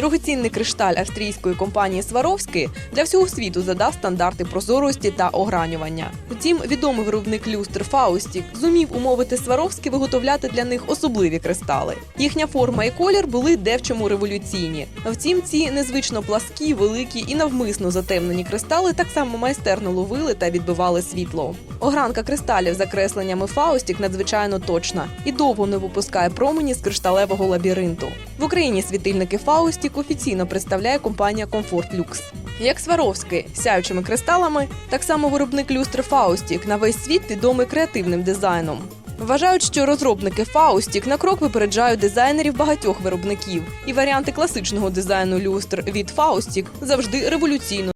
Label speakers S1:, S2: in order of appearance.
S1: Дорогоцінний кришталь австрійської компанії Сваровський для всього світу задав стандарти прозорості та огранювання. Втім, відомий виробник люстр Фаустік зумів умовити Сваровський виготовляти для них особливі кристали. Їхня форма і колір були де в чому революційні. Втім, ці незвично пласкі, великі і навмисно затемнені кристали так само майстерно ловили та відбивали світло. Огранка кристалів за кресленнями Фаустік надзвичайно точна і довго не випускає промені з кришталевого лабіринту. В Україні світильники Фаустік офіційно представляє компанія Комфорт Люкс. Як Сваровський сяючими кристалами, так само виробник люстр Фаустік на весь світ відомий креативним дизайном. Вважають, що розробники Фаустік на крок випереджають дизайнерів багатьох виробників, і варіанти класичного дизайну люстр від Фаустік завжди революційно